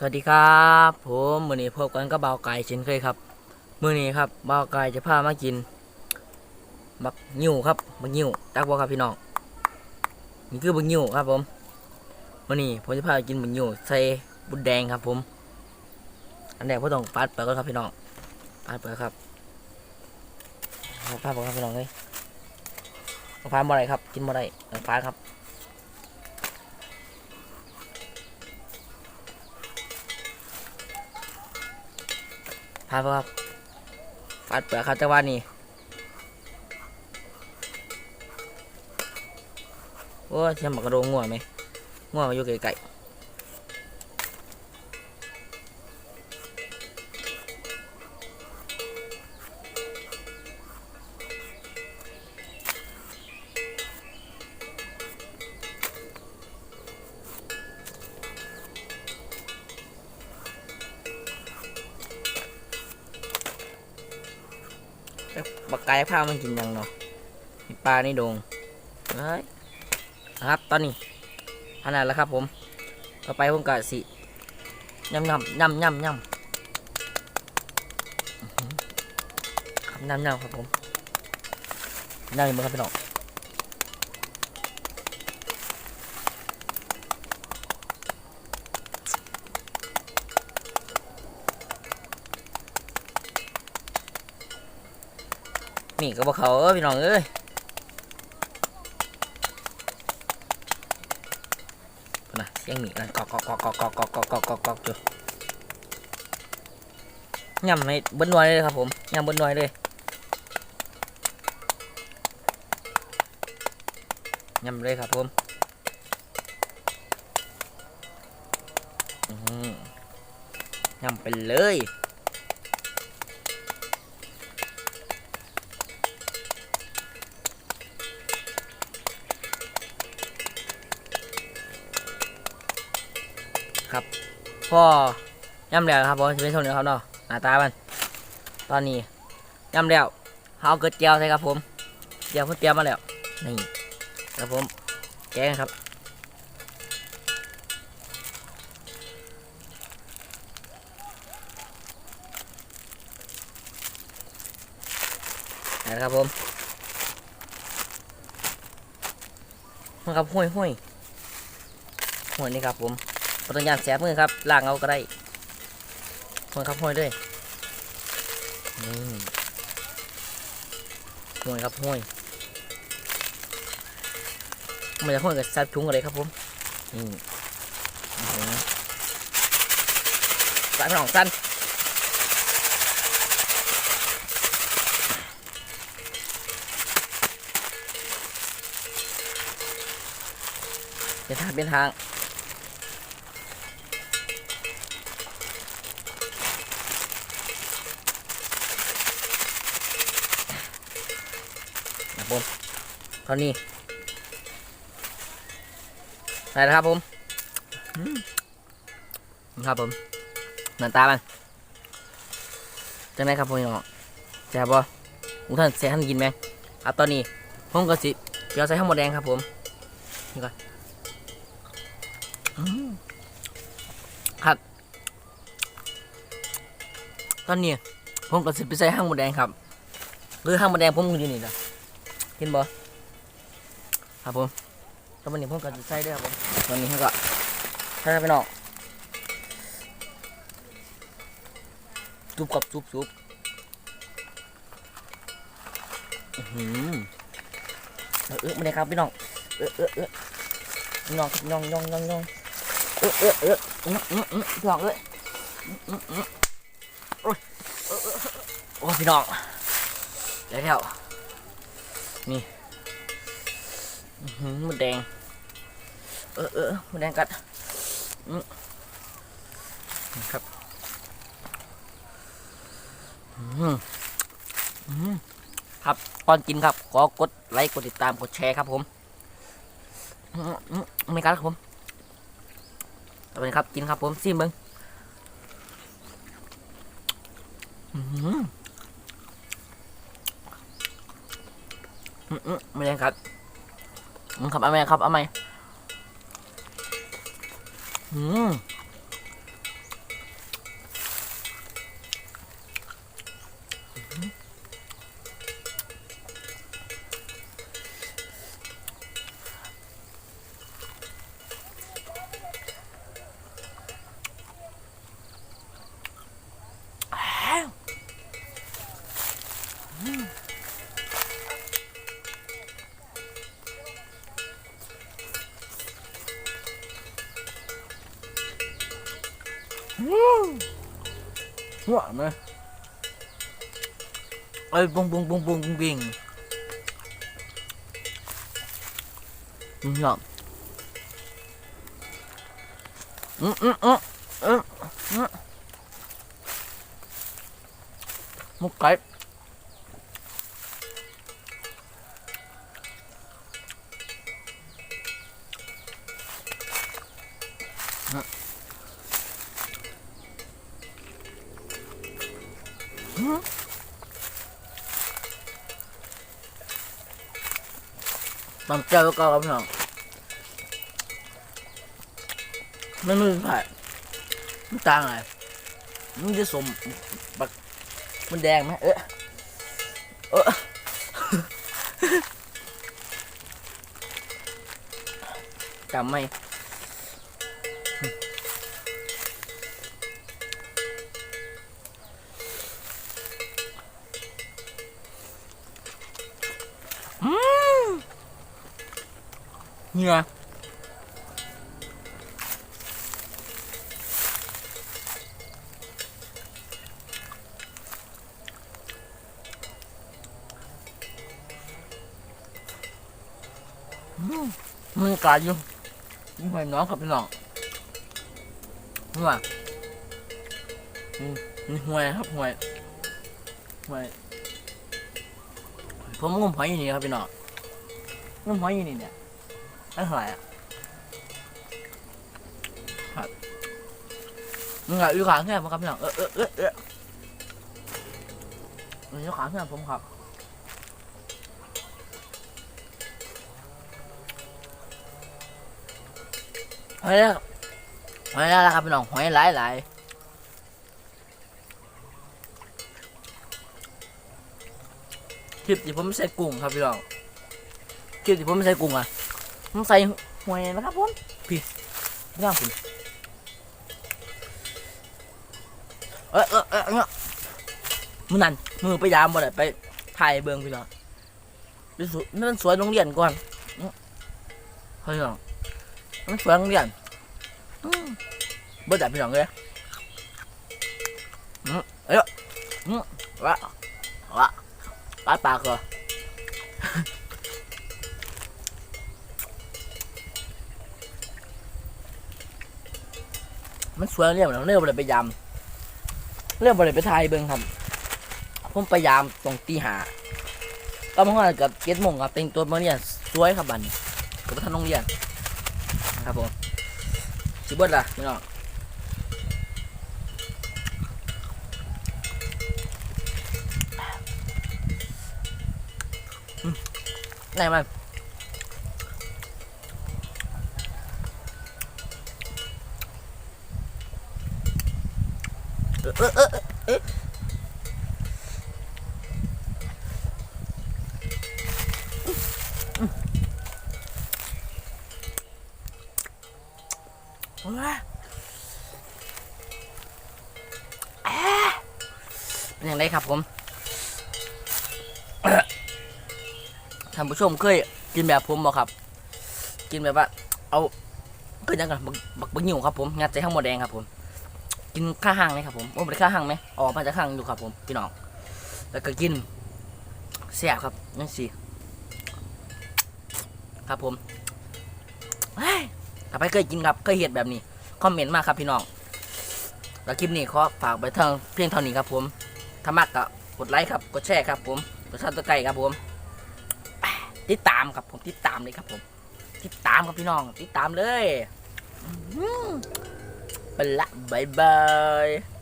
สวัสดีครับผมมือนี้พบกันกับเบาวไก่เช่นเคยครับมือนี้ครับเบาวไก่จะพามากินบักยิ้วครับบักยิ้วตักบ่ครับพี่น้องนี่คือบักยิ้วครับผมมือนี้ผมจะพาไปกินบักยิ้วใส่บุญแดงครับ ผม อันแรกผมต้องปัดเปลือกก่อนครับพี่น้องปัดเปลือกครับปัดเปลือกครับพี่น้องเลยเอาฟ้าบ่ได้ครับ กินบ่ได้เอาฟ้าครับ พาครับฟาดเปลือกครับจังหวะนี้โอ้ยเทียมบักกระโดงง่วงไหมง่วงอยู่ไกลๆ บักไก่พามันกินยังเนาะปลาในโดงเฮ้ยนะครับตอนนี้ขนาดแล้วครับผม ต่อไปผมกะสิยำยำยำยำยำอื้อหือครับยำยำครับผมยำอีกมั้งครับพี่น้อง นี่ก็บอกเขาเอ้ยพี่น้องเอ้ยนะเสียงมีกันกอกกอกกอกกอกกอกกอกกอกกอกกอกกอกจุยำให้บิ้ลหน่วยเลยครับผมยำบิ้ลหน่วยเลยยำเลยครับผมอื้อหือยำไปเลย ครับพ่อยำแล้วครับผมจะเป็นส่วนนี้ครับเนาะหน้าตามัน ตอนนี้ยำแล้วเอาเกลือเจียวใส่ครับผมเจียวเพิ่งเตรียมมาแล้วนี่ครับผมแกงครับนะครับผมมันครับห้วยห้วยห้วยนี่ครับผม ปต้องยานแสบมือครับล้างเอาก็ได้ห้วยครับห้วยด้วยนี่ห้วยครับห้วยมันจะห้วยกับซับชุ้งอะไรครับผมนี่อื้อหือสายพนองสั้นเป็นทางเป็นทาง บผมเท่านี้ใส่แล้วครับผมอืมครับผมหน้าตามันจังไดครับผมน้องแซ่บบ่ลุงท่านแซ่บท่านกินไหมครับตอนนี้ผมก็สิเดี๋ยวใส่ข้าวหมดแดงครับผมนี่ก่อืมครับ ตอนนี้ผมก็สิไปใส่ห้างหมดแดงครับหรือห้างหมดแดงผมก็อยู่นี่นะ เห็นบ่ครับผมตอนนี้ผมก็จะใส่ด้วยครับผมตอนนี้ผมก็ใส่ไปน้องซุปกับซุปซุปอื้อหือเออเออไม่ได้ครับพี่น้องเออเออเออพี่น้องครับพี่น้องน้องน้องน้องเออเออเอออืมอืมอืมพี่น้องเอ้ยอืมอืมอืมโอ้ยเออเออโอ้ยพี่น้องเดี๋ยวเดี๋ยว นี่หมันแดง เออเออมันแดงกัดครับครับก่อนกินครับ ขอกดไลค์กดติดตามกดแชร์ครับผมมอืมไม่กัดครับผมสวัสดีครับกินครับผมซิมเบิ้งอืมอืม ไม่ได้ครับครับเอาไหมครับเอาไหมอืม หัวไหมเอ้ยปุ้งปุ้งปุ้งปุ้งปุ้งปิงอืมหอมอืมอืมอืมอืมอืมมุกไก่ มันเจ้าก็ครับพี่น้องมันไม่เป็นไผ่มันต่างอะไรมันจะสมบักมันแดงไหมเออเออจำไม่ เหงื่อมันกายอยู่มันหอยน้องครับพี่น้องนี่ว่าอืมนี่หวยครับหวยหวยผมงมหอยอยู่นี่ครับพี่น้องงมหอยอยู่นี่เนี่ย ได้เท่าไหร่อะครับมึงอะอยู่ขางแค่ผมครับพี่น้องเออเออเออเออมึงอยู่ขางแค่ผมครับหอยแล้วหอยแล้วครับพี่น้องหอยหลายหลายคลิปที่ผมใส่กุ้งครับพี่น้องคลิปที่ผมใส่กุ้งอะ ผมใส่หอยนะครับผมพี่พี่น้องคุณเออเออเออเออมือนั่นมือไปยามบ่ได้ไปถ่ายเบิ่งพี่น้องไปสวยนั่นสวยโรงเรียนก่อนอื้อเฮ้ยพี่น้องมันสวยโรงเรียน bớt đẹp bây giờ nghe ừ, ấy ừ, đó đó bát bạc rồi มันสวยเรียบแล้วเรียบเลยไปยำเรียบเลยไปไทยเบิ้งครับ ผมไปยามตรงตีหาก็มาห้องกับเกตมงครับแต่งตัวมาเนี่ยสวยครับบันกับท่านโรงเรียนนะครับผมสิเบิดล่ะพี่น้องไหนมัน เออเออเออเออโอ้ยอ่าเป็นอย่างไรครับผมท่านผู้ชมเคยกินแบบผมบ่ครับ กินแบบว่า เอาเคยยังกันบักบักบักหิวครับผม งัดใส่ข้าวหมดแดงครับผม กินข้าวห่างไหมครับผมโอ้ไม่ได้ข้าวห่างไหมออกมาจากข้างอยู่ครับผมพี่น้องแล้วก็กินแซ่บครับนั่นสิครับผมเฮ้ยถ้าไปเคยกินครับเคยเห็ดแบบนี้คอมเมนต์มาครับพี่น้องแล้วคลิปนี้ขอฝากไปเท่าเพียงเท่านี้ครับผมถ้ามักก็กดไลค์ครับกดแชร์ครับผมกดซับสไครต์ครับผมติดตามครับผมติดตามเลยครับผม ติดตามครับพี่น้อง ติดตามเลย อื้อ